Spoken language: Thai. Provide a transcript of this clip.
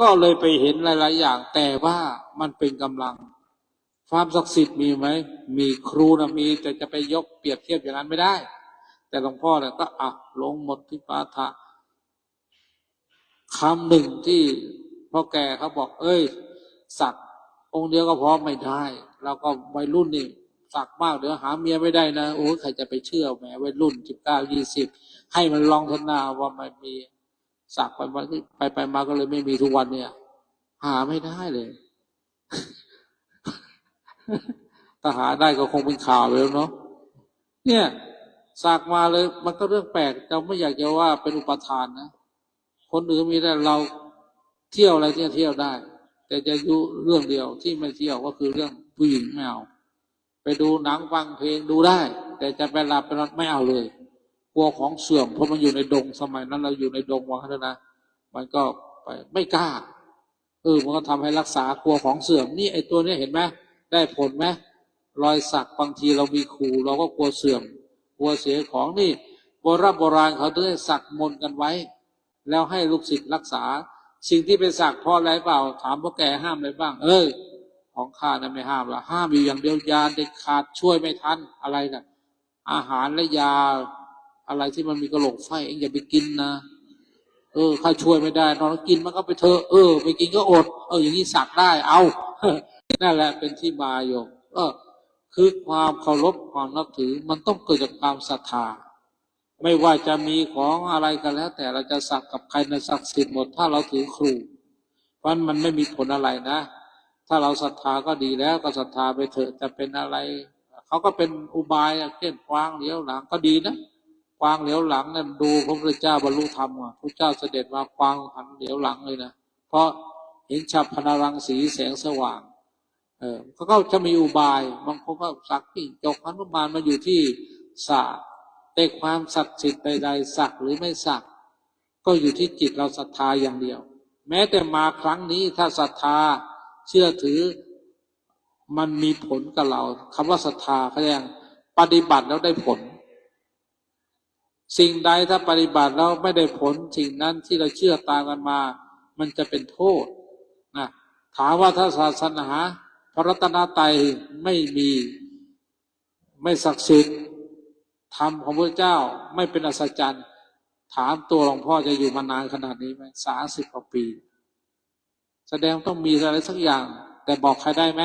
ก็เลยไปเห็นหลาย ๆ อย่าง แต่ว่ามันเป็นกำลัง ความศักดิ์สิทธิ์มีไหม มีครูนะมี แต่จะไปยกเปรียบเทียบอย่างนั้นไม่ได้ แต่หลวงพ่อเนี่ยก็อะลงหมดที่ปาฐะคำหนึ่งที่พ่อแก่เขาบอก เอ้ย สักองค์เดียวก็พอไม่ได้ เราก็วัยรุ่นนี่สักมากเดี๋ยวหาเมียไม่ได้นะโอ้ใครจะไปเชื่อแหมวัยรุ่นสิบเก้ายี่สิบให้มันลองทนาว่ามันมี สักไปมาไปไปมาก็เลยไม่มีทุกวันเนี่ย หาไม่ได้เลยถ้าหาได้ก็คงเป็นข่าวไปแล้วเนาะเนี่ยสักมาเลยมันก็เรื่องแปลกเราไม่อยากจะว่าเป็นอุปทานนะคนอื่นมีแต่เราเที่ยวอะไรที่ยเที่ยวได้ แต่จะอยู่เรื่องเดียวที่ไม่เที่ยวก็คือเรื่องผู้หญิงไม่เอาไปดูหนังฟังเพลงดูได้ แต่จะไปหลับไปนอนไม่เอาเลย ลัวของเสื่อมเพราะมันอยู่ในดงสมัยนั้นเราอยู่ในดงว่าแล้วนะมันก็ไปไม่กล้าเออมันก็ทำให้รักษากลัวของเสื่อมนี่ไอ้ตัวนี้เห็นไหมได้ผลไหมรอยสักบางทีเรามีขู่เราก็กลัวเสื่อม กลัวเสียของนี่โบราณโบราณเขาได้สักมนต์กันไว้ แล้วให้ลูกศิษย์รักษา สิ่งที่ไปสักเพราะอะไรเปล่า ถามพ่อแก่ห้ามอะไรบ้าง เอ้ยของข้านะไม่ห้ามละห้ามอยู่อย่างเดียวยาเด็ดขาดช่วยไม่ทันอะไรนะอาหารและยา อะไรที่มันมีกระโหลกไฟเองอย่าไปกินนะเออข้าช่วยไม่ได้นอนกินมันก็ไปเถอะเออไปกินก็อด เออ อย่างนี้สักได้ เอานั่นแหละเป็นที่มาโยมเออคือความเคารพความนับถือ มันต้องเกิดจากความศรัทธาไม่ว่าจะมีของอะไรกันแล้ว แต่เราจะสักกับใครในศักดิ์สิทธิ์หมด ถ้าเราถือครูเพราะมันไม่มีผลอะไรนะ ถ้าเราศรัทธาก็ดีแล้วก็ศรัทธาไปเถอะจะเป็นอะไร เขาก็เป็นอุบายอะเช่นกวางเลี้ยวหลังก็ดีนะ กวางเหลียวหลังเนี่ยดูพระพุทธเจ้าบรรลุธรรมอะพระเจ้าเสด็จมากวางหันเหลียวหลังเลยนะเพราะเห็นฉับพนารังสีแสงสว่าง เออเขาก็จะมีอุบายบางคนก็สักที่จกพันุมานมาอยู่ที่ศาสร์แต่ความศักดิ์สิทธิ์ใดๆสักหรือไม่สัก ก็อยู่ที่จิตเราศรัทธาอย่างเดียว แม้แต่มาครั้งนี้ถ้าศรัทธาเชื่อถือมันมีผลกับเราคำว่าศรัทธาเขาเรียกปฏิบัติแล้วได้ผล สิ่งใดถ้าปฏิบัติแล้วไม่ได้ผลสิ่งนั้นที่เราเชื่อตามกันมา มันจะเป็นโทษนะถามว่าถ้าศาสนาพระรัตนตรัยไม่มีไม่ศักดิ์สิทธิ์ธรรมของพระเจ้าไม่เป็นอัศจรรย์ ถามตัวหลวงพ่อจะอยู่มานานขนาดนี้ไหมสามสิบกว่าปี แสดงต้องมีอะไรสักอย่าง แต่บอกใครได้ไหม